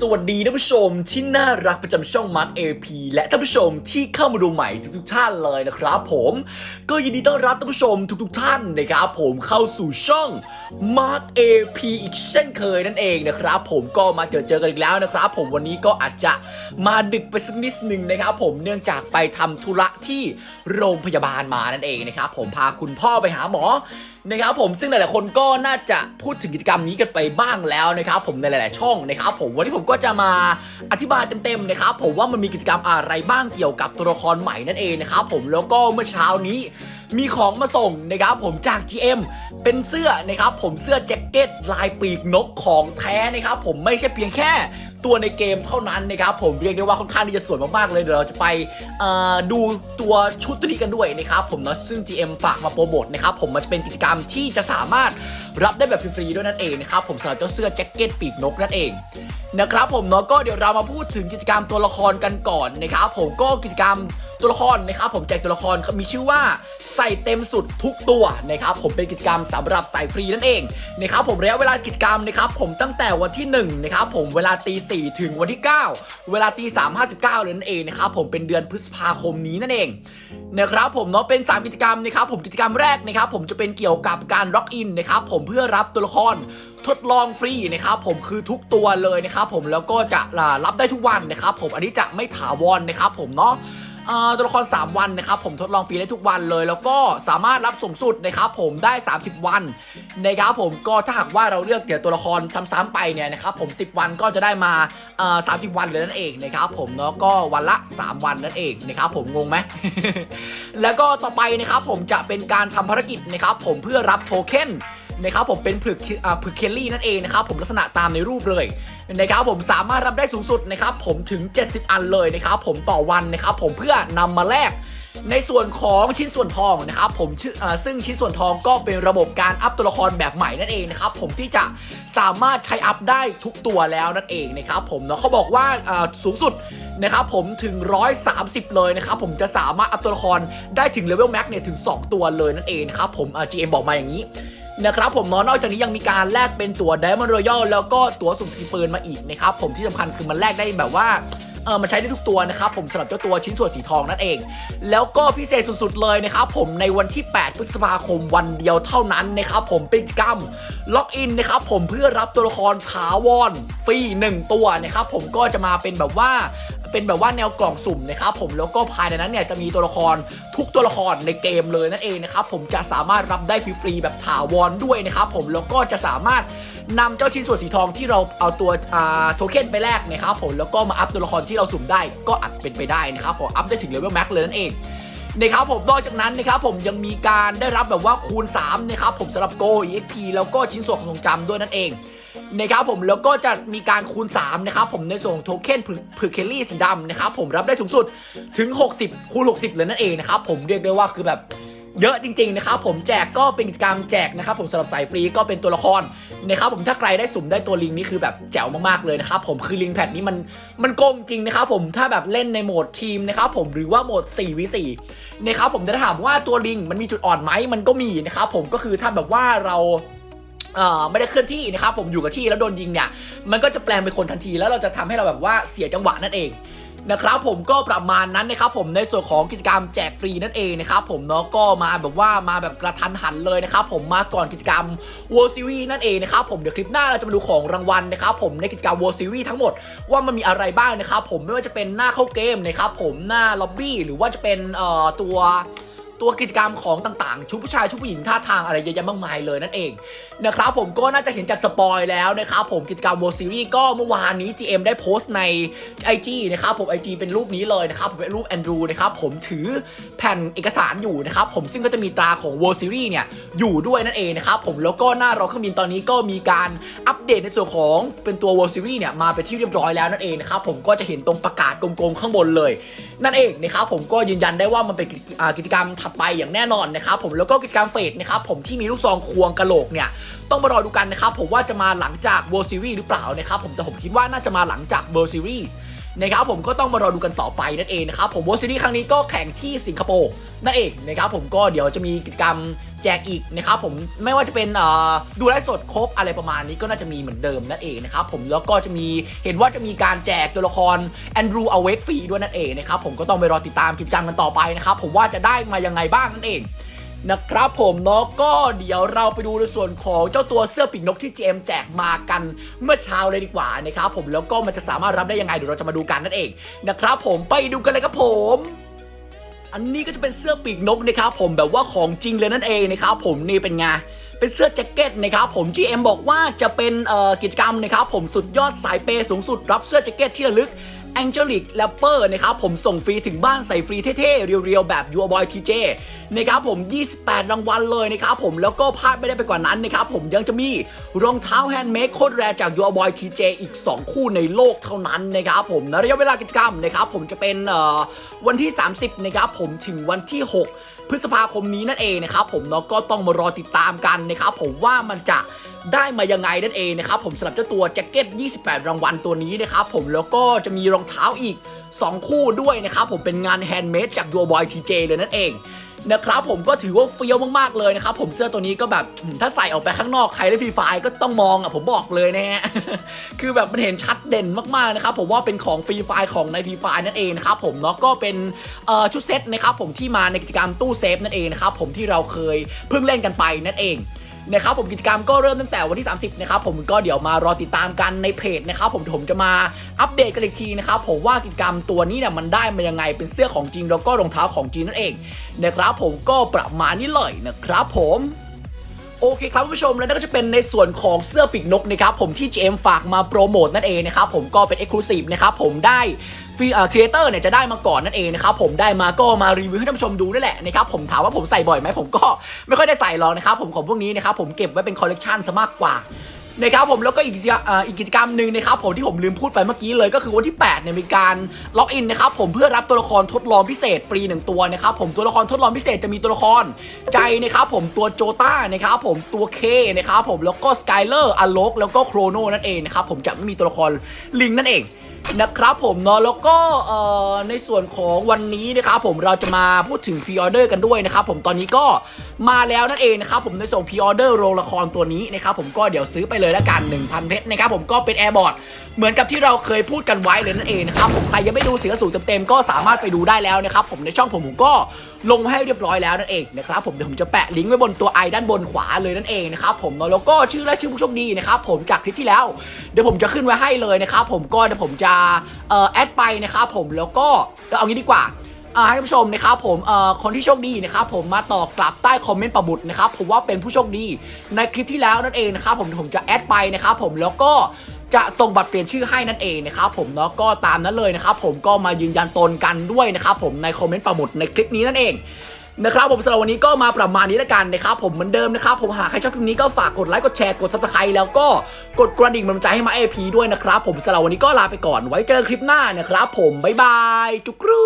สวัสดีท่านผู้ชมที่น่ารักประจำช่อง Mark AP และท่านผู้ชมที่เข้ามาดูใหม่ทุกๆท่านเลยนะครับผมก็ยินดีต้อนรับท่านผู้ชมทุกๆท่านนะครับผมเข้าสู่ช่อง Mark AP อีกเช่นเคยนั่นเองนะครับผมก็มาเจอเจอกันอีกแล้วนะครับผมวันนี้ก็อาจจะมาดึกไปสักนิดหนึ่งนะครับผมเนื่องจากไปทำธุระที่โรงพยาบาลมานั่นเองนะครับผมพาคุณพ่อไปหาหมอ นะครับผมซึ่งหลายๆคนก็น่าจะพูดถึงกิจกรรมนี้กันไปบ้างแล้วนะครับผมในหลาย ๆ ช่องนะครับผมวันนี้ผมก็จะมาอธิบายเต็ม ๆ นะครับผมว่ามันมีกิจกรรมอะไรบ้างเกี่ยวกับตัวละครใหม่นั่นเองนะครับผมแล้วก็เมื่อเช้านี้มีของมาส่งนะครับผมจาก GM เป็นเสื้อนะครับผมเสื้อแจ็คเก็ตลายปีกนกของแท้นะครับผมไม่ใช่เพียงแค่ตัวในเกมเท่านั้นนะครับผมเรียกได้ว่าค่อนข้างที่จะสวยมากๆเลยเดี๋ยวเราจะไปดูตัวชุดตัวนี้กันด้วยนะครับผมเนาะซึ่ง GM ฝากมาโปรโมทนะครับผมมันจะเป็นกิจกรรมที่จะสามารถรับได้แบบฟรีๆด้วยนั่นเองนะครับผมสำหรับเจ้าเสื้อแจ็คเก็ตปีกนกนั่นเองนะครับผมเนาะก็เดี๋ยวเรามาพูดถึงกิจกรรมตัวละครกันก่อนนะครับผมก็กิจกรรมตัวละครนะครับผมแจกตัวละครมีชื่อว่าใส่เต็มสุดทุกตัวนะครับผมเป็นกิจกรรมสำหรับใส่ฟรีนั่นเองนะครับผมระยะเวลากิจกรรมนะครับผมตั้งแต่วันที่1นะครับผมเวลาตีสี่ถึงวันที่ 9 เวลาตีสามห้าสิบเก้าเลยนั่นเองนะครับผมเป็นเดือนพฤษภาคมนี้นั่นเองนะครับผมเนาะเป็น 3 กิจกรรมนะครับผมกิจกรรมแรกนะครับผมจะเป็นเกี่ยวกับการล็อกอินนะครับผมเพื่อรับตัวละครทดลองฟรีนะครับผมคือทุกตัวเลยนะครับผมแล้วก็จะรับได้ทุกวันนะครับผมอันนี้จะไม่ถาวรนะครับผมเนาะ ตัวละคร 3 วันนะครับผมทดลองฟรีได้ทุกวันเลย แล้วก็สามารถรับสูงสุดนะครับผมได้ 30 วันนะครับผมก็ถ้าหากว่าเราเลือกเดี๋ยวตัวละครซ้ำๆไปเนี่ยนะครับผม 10 วันก็จะได้มาเอ่อ30วันเลยนั่นเองนะครับผมเนาะก็วันละ 3 วันนั่นเองนะครับผมงงไหมแล้วก็ต่อไปนะครับผมจะเป็นการทำภารกิจนะครับผมเพื่อรับโทเค็น นะครับผมเป็นผึกอ่าผึกเคลลี่นั่นเองนะครับผมลักษณะตามในรูปเลยนะครับผมสามารถรับได้สูงสุดนะครับผมถึง 70 อันเลยนะครับผมต่อวันนะครับผมเพื่อนำมาแลกในส่วนของชิ้นส่วนทองนะครับผมชื่ออซึ่งชิ้นส่วนทองก็เป็นระบบการอัพตัวละครแบบใหม่นั่นเองนะครับผมที่จะสามารถใช้อัพได้ทุกตัวแล้วนั่นเองนะครับผมเนาะเขาบอกว่าสูงสุดนะครับผมถึง 130 เลยนะครับผมจะสามารถอัพตัวละครได้ถึงเลเวลแม็กเนี่ยถึง 2 ตัวเลยนั่นเองนะครับผม GM บอกมาอย่างนี้ นะครับผมเนาะนอกจากนี้ยังมีการแลกเป็นตั๋ว Diamond Royal แล้วก็ตั๋วสุ่มสกินปืนมาอีกนะครับผมที่สำคัญคือมันแลกได้แบบว่าเออมันใช้ได้ทุกตัวนะครับผมสำหรับเจ้าตัวชิ้นส่วนสีทองนั่นเอง แล้วก็พิเศษสุดๆเลยนะครับผมในวันที่ 8 พฤษภาคมวันเดียวเท่านั้นนะครับผมเป็นกิจกรรมล็อกอินนะครับผมเพื่อรับตัวละครถาวรฟรี1ตัวนะครับผมก็จะมาเป็นแบบว่า เป็นแบบว่าแนวกล่องสุ่มนะครับผมแล้วก็ภายในนั้นเนี่ยจะมีตัวละครทุกตัวละครในเกมเลยนั่นเองนะครับผมจะสามารถรับได้ฟรีๆแบบถาวรด้วยนะครับผมแล้วก็จะสามารถนำเจ้าชิ้นส่วนสีทองที่เราเอาตัวอ่าโทเค็นไปแลกนะครับผมแล้วก็มาอัพตัวละครที่เราสุ่มได้ก็อาจเป็นไปได้นะครับผมอัพได้ถึงเลเวลแม็กเลยนั่นเองนะครับผมนอกจากนั้นนะครับผมยังมีการได้รับแบบว่าคูณ3นะครับผมสำหรับโก EXP แล้วก็ชิ้นส่วนของทรงจำด้วยนั่นเอง นะครับผมแล้วก็จะมีการคูณ3นะครับผมในส่วนของโทเค็นผือเคลลี่สีดำนะครับผมรับได้สูงสุดถึง 60 คูณ 60 เลยนั่นเองนะครับผมเรียกได้ว่าคือแบบเยอะจริงๆนะครับผมแจกก็เป็นกิจกรรมแจกนะครับผมสำหรับสายฟรีก็เป็นตัวละครนะครับผมถ้าใครได้สุ่มได้ตัวลิงนี่คือแบบแจ๋วมากๆเลยนะครับผมคือลิงแพดนี้มันมันโกงจริงนะครับผมถ้าแบบเล่นในโหมดทีมนะครับผมหรือว่าโหมด 4v4 นะครับผมจะถามว่าตัวลิงมันมีจุดอ่อนไหมมันก็มีนะครับผมก็คือถ้าแบบว่าเรา เอ่อไม่ได้เคลื่อนที่นะครับผมอยู่กับที่แล้วโดนยิงเนี่ยมันก็จะแปลงเป็นคนทันทีแล้วเราจะทำให้เราแบบว่าเสียจังหวะนั่นเองนะครับผมก็ประมาณนั้นนะครับผมในส่วนของกิจกรรมแจกฟรีนั่นเองนะครับผมเนาะก็มาแบบว่ามาแบบกระทันหันเลยนะครับผมมาก่อนกิจกรรม World Series นั่นเองนะครับผมเดี๋ยวคลิปหน้าเราจะมาดูของรางวัลนะครับผมในกิจกรรม World Series ทั้งหมดว่ามันมีอะไรบ้างนะครับผมไม่ว่าจะเป็นหน้าเข้าเกมนะครับผมหน้าล็อบบี้หรือว่าจะเป็นเอ่อตัว ตัวกิจกรรมของต่างๆ ชุดผู้ชายชุดผู้หญิงท่าทางอะไรเยอะแยะมากมายเลยนั่นเองนะครับผมก็น่าจะเห็นจากสปอยแล้วนะครับผมกิจกรรม World Series ก็เมื่อวานนี้ GM ได้โพสต์ใน IG นะครับผม IG เป็นรูปนี้เลยนะครับผมเป็นรูปแอนดรูนะครับผมถือแผ่นเอกสารอยู่นะครับผมซึ่งก็จะมีตราของ World Series เนี่ยอยู่ด้วยนั่นเองนะครับผมแล้วก็หน้ารถเครื่องบินตอนนี้ก็มีการอัปเดตในส่วนของเป็นตัว World Series เนี่ยมาเป็นที่เรียบร้อยแล้วนั่นเองนะครับผมก็จะเห็นตรงประกาศกลมๆข้างบนเลย นั่นเองนะครับผมก็ยืนยันได้ว่ามันเป็นกิจกิจกรรมถัดไปอย่างแน่นอนนะครับผมแล้วก็กิจกรรมเฟสนะครับผมที่มีลูกซองควงกระโหลกเนี่ยต้องมารอดูกันนะครับผมว่าจะมาหลังจาก World Series หรือเปล่านะครับผมแต่ผมคิดว่าน่าจะมาหลังจาก World Series นะครับผมก็ต้องมารอดูกันต่อไปนั่นเองนะครับผม World Series ครั้งนี้ก็แข่งที่สิงคโปร์นั่นเองนะครับผมก็เดี๋ยวจะมีกิจกรรม แจกอีกนะครับผมไม่ว่าจะเป็นดูไลฟ์สดครบอะไรประมาณนี้ก็น่าจะมีเหมือนเดิมนั่นเองนะครับผมแล้วก็จะมีเห็นว่าจะมีการแจกตัวละครแอนดรูอเวกฟรีด้วยนั่นเองนะครับผมก็ต้องไปรอติดตามกิจกรรมกันต่อไปนะครับผมว่าจะได้มายังไงบ้างนั่นเองนะครับผมเนาะก็เดี๋ยวเราไปดูในส่วนของเจ้าตัวเสื้อปีกนกที่ GM แจกมากันเมื่อเช้าเลยดีกว่านะครับผมแล้วก็มันจะสามารถรับได้ยังไงเดี๋ยวเราจะมาดูกันนั่นเองนะครับผมไปดูกันเลยครับผม อันนี้ก็จะเป็นเสื้อปีกนกนะครับผมแบบว่าของจริงเลยนั่นเองนะครับผมนี่เป็นไงเป็นเสื้อแจ็คเก็ตนะครับผม GM บอกว่าจะเป็นกิจกรรมนะครับผมสุดยอดสายเปย์สูงสุดรับเสื้อแจ็คเก็ตที่ระลึก แองเจลิกแรปเปอร์นะครับผมส่งฟรีถึงบ้านใส่ฟรีเท่ๆ เรียวๆ แบบ Your Boy TJ นะครับผม 28 รางวัลเลยนะครับผมแล้วก็พลาดไม่ได้ไปกว่านั้นนะครับผมยังจะมีรองเท้าแฮนด์เมดโคตรแรจาก Your Boy TJ อีก 2 คู่ในโลกเท่านั้นนะครับผมในระยะเวลากิจกรรมนะครับผมจะเป็นวันที่ 30นะครับผมถึงวันที่ 6พฤษภาคมนี้นั่นเองนะครับผมเนาะก็ต้องมารอติดตามกันนะครับผมว่ามันจะได้มายังไงนั่นเองนะครับผมสำหรับเจ้าตัวแจ็คเก็ต 28 รางวัลตัวนี้นะครับผมแล้วก็จะมีรองเท้าอีก 2 คู่ด้วยนะครับผมเป็นงานแฮนด์เมดจาก Your Boy TJ เลยนั่นเองนะครับผมก็ถือว่าเฟี้ยวมากๆเลยนะครับผมเสื้อตัวนี้ก็แบบถ้าใส่ออกไปข้างนอกใครเล่นฟรีไฟก็ต้องมองอะผมบอกเลยนะฮะคือแบบมันเห็นชัดเด่นมากๆนะครับผมว่าเป็นของฟรีไฟของในฟรีไฟนั่นเองนะครับผมเนาะก็เป็นชุดเซตนะครับผมที่มาในกิจกรรมตู้เซฟนั่นเองนะครับผมที่เราเคยเพิ่งเล่นกันไปนั่นเอง นะครับผมกิจกรรมก็เริ่มตั้งแต่วันที่ 30นะครับผมก็เดี๋ยวมารอติดตามกันในเพจนะครับผมผมจะมาอัปเดตกันอีกทีนะครับผมว่ากิจกรรมตัวนี้เนี่ยมันได้มายังไงเป็นเสื้อของจริงแล้วก็รองเท้าของจริงนั่นเองนะครับผมก็ประมาณนี้เลยนะครับผม โอเคครับผู้ชมแล้วนั่นก็จะเป็นในส่วนของเสื้อปีกนกนะครับผมที่ GM ฝากมาโปรโมทนั่นเองนะครับผมก็เป็น Exclusive นะครับผมได้ฟีเอ่อครีเอเตอร์เนี่ยจะได้มาก่อนนั่นเองนะครับผมได้มาก็มารีวิวให้ท่านผู้ชมดูนั่นแหละนะครับผมถามว่าผมใส่บ่อยไหมผมก็ไม่ค่อยได้ใส่หรอกนะครับผมของพวกนี้นะครับผมเก็บไว้เป็นคอลเลกชันซะมากกว่า นะครับผมแล้วก็อีกกิจกรรมเอ่ออีกกิจกรรมหนึ่งนะครับผมที่ผมลืมพูดไปเมื่อกี้เลยก็คือวันที่8เนี่ยมีการล็อกอินนะครับผมเพื่อรับตัวละครทดลองพิเศษฟรีหนึ่งตัวนะครับผมตัวละครทดลองพิเศษจะมีตัวละครใจนะครับผมตัวโจต้านะครับผมตัวเคนะครับผมแล้วก็สกายเลอร์อโลกแล้วก็โครโนนั่นเองนะครับผมจะไม่มีตัวละครลิงนั่นเอง นะครับผมเนาะแล้วก็ในส่วนของวันนี้นะครับผมเราจะมาพูดถึงพรีออเดอร์กันด้วยนะครับผมตอนนี้ก็มาแล้วนั่นเองนะครับผมในส่งพรีออเดอร์โรงละครตัวนี้นะครับผมก็เดี๋ยวซื้อไปเลยละกัน 1,000เพชรนะครับผมก็เป็นแอร์บอร์ด เหมือนกับที่เราเคยพูดกันไว้เลยนั่นเองนะครับผมใครยังไม่ดูเสียงสูงเต็มๆก็สามารถไปดูได้แล้วนะครับผมในช่องผมผมก็ลงให้เรียบร้อยแล้วนั่นเองนะครับผมเดี๋ยวผมจะแปะลิงก์ไว้บนตัวไอด้านบนขวาเลยนั่นเองนะครับผมแล้วก็ชื่อและชื่อผู้โชคดีนะครับผมจากคลิปที่แล้วเดี๋ยวผมจะขึ้นไว้ให้เลยนะครับผมก็เดี๋ยวผมจะเอ่อแอดไปนะครับผมแล้วก็เอางี้ดีกว่าอ่าให้ท่านผู้ชมนะครับผมเอ่อคนที่โชคดีนะครับผมมาตอบกลับใต้คอมเมนต์ประบุตรนะครับผมว่าเป็นผู้โชคดีในคลิปที่แล้วนั่นเองนะครับผมเดี๋ยวผมจะแอดไปนะครับผมแล้วก็ จะส่งบัตรเปลี่ยนชื่อให้นั่นเองนะครับผมเนาะก็ตามนั้นเลยนะครับผมก็มายืนยันตนกันด้วยนะครับผมในคอมเมนต์ประบุตรในคลิปนี้นั่นเองนะครับผมสำหรับวันนี้ก็มาประมาณนี้แล้วกันนะครับผมเหมือนเดิมนะครับผมหากใครชอบคลิปนี้ก็ฝากกดไลค์กดแชร์กดซับสไครต์แล้วก็กดกระดิ่งกำลังใจให้มาเอพีด้วยนะครับผมสำหรับวันนี้ก็ลาไปก่อนไว้เจอคลิปหน้านะครับผมบ๊ายบายจุกรู